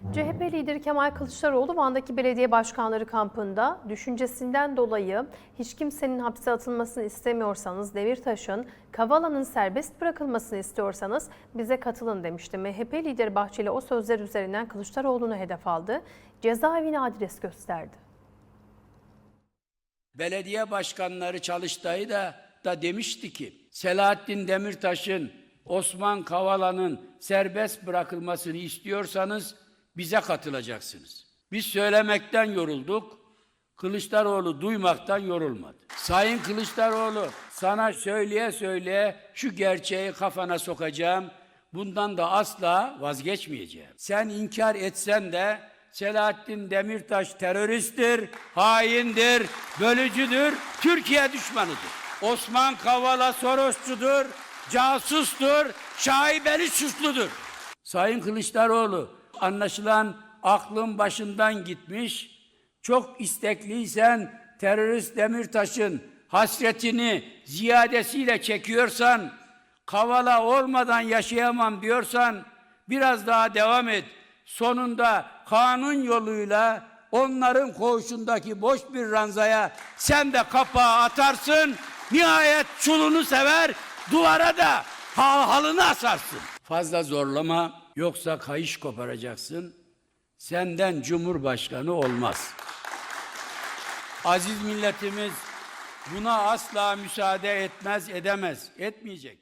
CHP lideri Kemal Kılıçdaroğlu Van'daki belediye başkanları kampında düşüncesinden dolayı hiç kimsenin hapse atılmasını istemiyorsanız Demirtaş'ın, Kavala'nın serbest bırakılmasını istiyorsanız bize katılın demişti. MHP lideri Bahçeli o sözler üzerinden Kılıçdaroğlu'nu hedef aldı. Cezaevine adres gösterdi. belediye başkanları Çalıştay'ı da, da demişti ki Selahattin Demirtaş'ın, Osman Kavala'nın serbest bırakılmasını istiyorsanız bize katılacaksınız. Biz söylemekten yorulduk, Kılıçdaroğlu duymaktan yorulmadı. Sayın Kılıçdaroğlu sana söyleye söyleye şu gerçeği kafana sokacağım. Bundan da asla vazgeçmeyeceğim. Sen inkar etsen de Selahattin Demirtaş teröristtir, haindir, bölücüdür, Türkiye düşmanıdır. Osman Kavala Sorosçudur, casustur, şaibeli suçludur. Sayın Kılıçdaroğlu, anlaşılan aklın başından gitmiş, çok istekliysen terörist Demirtaş'ın hasretini ziyadesiyle çekiyorsan, kavala olmadan yaşayamam diyorsan biraz daha devam et. Sonunda kanun yoluyla onların koğuşundaki boş bir ranzaya sen de kapağı atarsın. Nihayet çulunu sever, duvara da hal halını asarsın. Fazla zorlama yoksa kayış koparacaksın. Senden cumhurbaşkanı olmaz. Aziz milletimiz buna asla müsaade etmez, edemez, etmeyecek.